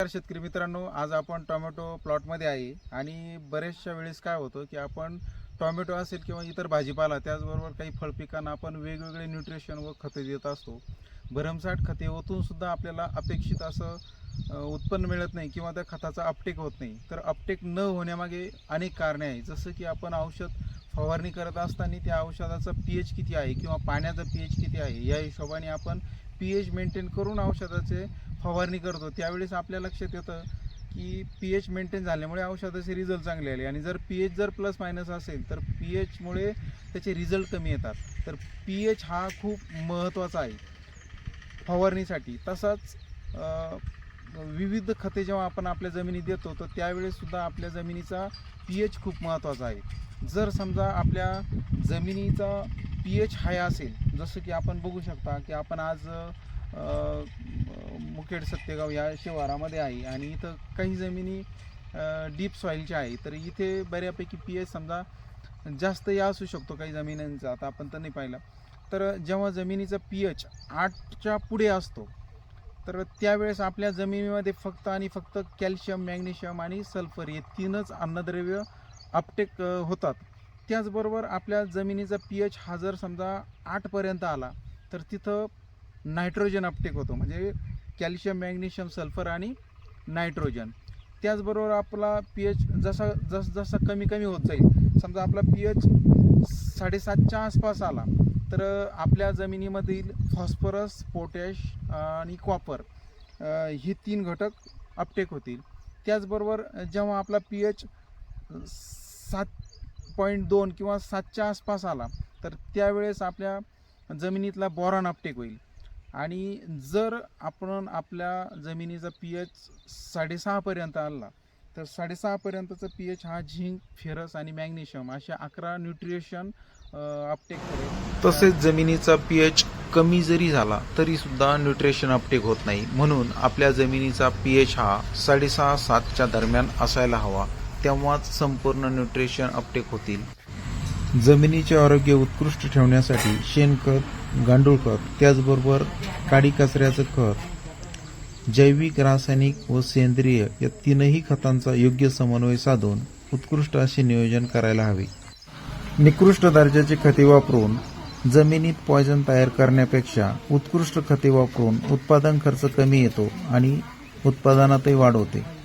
नमस्कार शेतकरी मित्रांनो आज आपण टोमॅटो प्लॉटमध्ये आहे आणि बरेचशा वेळेस काय होतं की आपण टोमॅटो असेल किंवा इतर भाजीपाला त्याचबरोबर काही फळपिकांना आपण वेगवेगळे न्यूट्रिशन व खते देत असतो. भरमसाठ खते ओतून सुद्धा आपल्याला अपेक्षित असं उत्पन्न मिळत नाही किंवा त्या खताचा अपटेक होत नाही. तर अपटेक न होण्यामागे अनेक कारणे आहेत. जसं की आपण औषध फवारणी करत असताना त्या औषधाचा पी एच किती आहे किंवा पाण्याचा पी एच किती आहे या हिशोबाने आपण पी एच मेंटेन करून औषधाचे फवारणी करतो. त्यावेळेस आपल्या लक्षात येतं की पी एच मेंटेन झाल्यामुळे औषधाचे रिझल्ट चांगले आले. आणि जर पी एच जर प्लस मायनस असेल तर पी एचमुळे त्याचे रिझल्ट कमी येतात. तर पी एच हा खूप महत्त्वाचा आहे फवारणीसाठी. तसाच विविध खते जेव्हा आपण आपल्या जमिनीत देतो तर त्यावेळेस सुद्धा आपल्या जमिनीचा पी एच खूप महत्त्वाचा आहे. जर समजा आपल्या जमिनीचा पी एच हाय असेल जसं की आपण बघू शकता की आपण आज मुखेड सत्यगाव या शिवारामध्ये आहे आणि इथं काही जमिनी डीप सॉईलच्या आहे तर इथे बऱ्यापैकी पी एच समजा जास्त या असू शकतो काही जमिनींचा. आता आपण तर नाही पाहिलं. तर जेव्हा जमिनीचा पी एच आठच्या पुढे असतो तर त्यावेळेस आपल्या जमिनीमध्ये फक्त आणि फक्त कॅल्शियम मॅग्नेशियम आणि सल्फर हे तीनच अन्नद्रव्य अपटेक होतात. त्याचबरोबर आपल्या जमिनीचा पी एच हा जर समजा आठपर्यंत आला तर तिथं नायट्रोजन अपटेक होतो. म्हणजे कॅल्शियम मॅग्नेशियम सल्फर आणि नायट्रोजन. त्याचबरोबर आपला पी एच जसा जस जसा कमी कमी होत जाईल समजा आपला पी एच साडेसातच्या आसपास आला तर आपल्या जमिनीमधील फॉस्फरस पोटॅश आणि कॉपर हे तीन घटक अपटेक होतील. त्याचबरोबर जेव्हा आपला पी एच सात पॉईंट दोन किंवा सातच्या आसपास आला तर त्यावेळेस आपल्या जमिनीतला बोरॉन अपटेक होईल. आणि जर आपण आपल्या जमिनीचा पी एच साडेसहापर्यंत आणला तर साडेसहापर्यंतचा पी एच हा झिंक फेरस आणि मॅग्नेशियम अशा अकरा न्यूट्रिशन अपटेक करेल तसेच जमिनीचा पी एच कमी जरी झाला तरी सुद्धा न्यूट्रिशन अपटेक होत नाही. म्हणून आपल्या जमिनीचा पी एच हा साडेसहा सातच्या दरम्यान असायला हवा. तेव्हाच संपूर्ण न्यूट्रिशन अपटेक होतील. जमिनीचे आरोग्य उत्कृष्ट ठेवण्यासाठी शेणखत गांडूळ खत त्याचबरोबर काडी कचऱ्याचं खत जैविक रासायनिक व सेंद्रिय या तीनही खतांचा योग्य समन्वय साधून उत्कृष्ट असे नियोजन करायला हवे. निकृष्ट दर्जाची खते वापरून जमिनीत पॉयझन तयार करण्यापेक्षा उत्कृष्ट खते वापरून उत्पादन खर्च कमी येतो आणि उत्पादनातही वाढ होते.